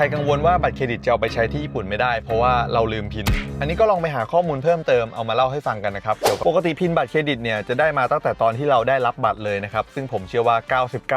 ใครกังวลว่าบัตรเครดิตจะเอาไปใช้ที่ญี่ปุ่นไม่ได้ เพราะว่าเราลืมพิน อันนี้ก็ลองไปหาข้อมูลเพิ่มเติมเอามาเล่าให้ฟังกันนะครับปกติพินบัตรเครดิตเนี่ยจะได้มาตั้งแต่ตอนที่เราได้รับบัตรเลยนะครับ ซึ่งผมเชื่อว่า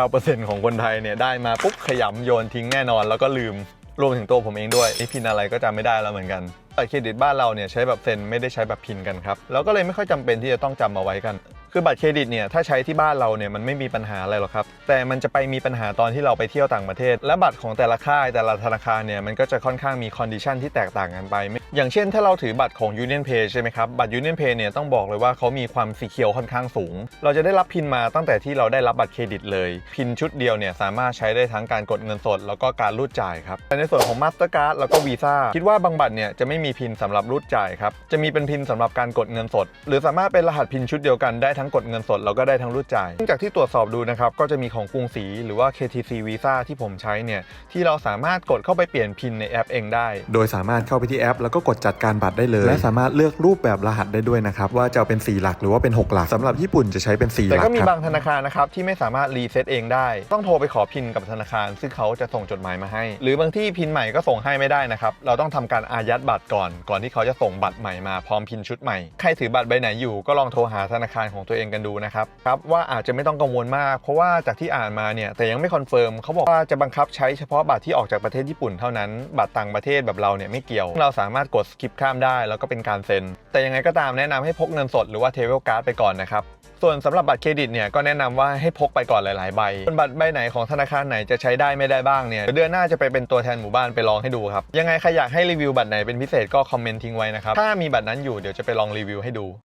99%ของคนไทยเนี่ยได้มาปุ๊บขยำโยนทิ้งแน่นอน แล้วก็ลืมรวมถึงตัวผมเองด้วยนี่พินอะไรก็จำไม่ได้แล้วเหมือนกันบัตรเครดิตบ้านเราเนี่ยใช้แบบเซ็นไม่ได้ใช้แบบพินกันครับแล้วก็เลยไม่ค่อยจำเป็นที่จะต้องจำเอาไว้กัน คือบัตรเครดิตเนี่ยถ้าใช้ที่บ้านเราเนี่ยมันไม่มีปัญหาอะไรหรอกครับ แต่มันจะไปมีปัญหาตอนที่เราไปเที่ยวต่างประเทศ และบัตรของแต่ละค่ายแต่ละธนาคารเนี่ยมันก็จะค่อนข้างมีคอนดิชันที่แตกต่างกันไป อย่างเช่น ถ้าเราถือบัตรของ Union Pay ใช่ไหมครับ บัตร Union Pay เนี่ยต้องบอกเลยว่าเขามีความสีเขียวค่อนข้างสูง เราจะได้รับพินมาตั้งแต่ที่เราได้รับบัตรเครดิตเลย พินชุดเดียวเนี่ยสามารถใช้ได้ทั้งการกดเงินสด แล้วก็การรูดจ่ายครับแต่ในส่วนของ Mastercard แล้วก็ Visa คิดว่าบางบัตรเนี่ยจะไม่มีพินสำหรับรูดจ่ายครับจะมีเป็นพินสำหรับการกดเงินสด หรือสามารถเป็นรหัสพินชุดเดียวกันได้ทั้งกดเงินสดแล้วก็ได้ทั้งรูดจ่ายซึ่งจากที่ตรวจสอบดูนะครับก็จะมีของกรุงศรีหรือว่า KTC Visa ที่ผมใช้เนี่ยที่เราสามารถกดเข้าไปเปลี่ยนพินในแอปเองได้ โดยสามารถเข้าไปที่แอป แล้วก็กดจัดการบัตรได้เลย และสามารถเลือกรูปแบบรหัสได้ด้วยนะครับว่าจะเอาเป็น 4 หลักหรือว่าเป็น 6 หลักสำหรับญี่ปุ่นจะใช้เป็น 4หแต่ลักก็มีครับบางธนาคารนะครับที่ไม่สามารถรีเซ็ตเองได้ ต้องโทรไปขอพินกับธนาคาร ซึ่งเขาจะส่งจดหมายมาให้ หรือบางที่พินใหม่ก็ส่งให้ไม่ได้นะครับเราต้องทำการอายัดบัตรก่อน ก่อนที่เขาจะส่งบัตรใหม่มาพร้อมพินชุดใหม่ใครถือบัตรใบไหนอยู่ก็ลองโทรหาธนาคารของตัวเองกันดูนะครับครับว่าอาจจะไม่ต้องกังวลมาก เพราะว่าจากที่อ่านมาเนี่ยแต่ยังไม่คอนเฟิร์มเขาบอกว่าจะบังคับใช้เฉพาะบัตรที่ออกจากประเทศญี่ปุ่นเท่านั้นบัตรต่างประเทศแบบเราเนี่ยไม่เกี่ยว เราสามารถกดสกิปข้ามได้ แล้วก็เป็นการเซ็น แต่ยังไงก็ตามแนะนำให้พกเงินสดหรือว่าเทเวลการ์ดไปก่อนนะครับส่วนสำหรับบัตรเครดิตเนี่ยก็แนะนำว่าให้พกไปก่อนหลาย ๆ ใบส่วนบัตรใบไหนของธนาคารไหนจะใช้ได้ไม่ได้บ้างเนี่ยเดี๋ยวเดือนหน้าจะไปเป็นตัวแทนหมู่บ้านไปลองให้ดูครับยังไงใครอยากให้รีวิวบัตรไหนเป็นพิเศษก็คอมเมนต์ทิ้งไว้นะครับถ้ามีบัตรนั้นอยู่เดี๋ยวจะไปลองรีวิวให้ดู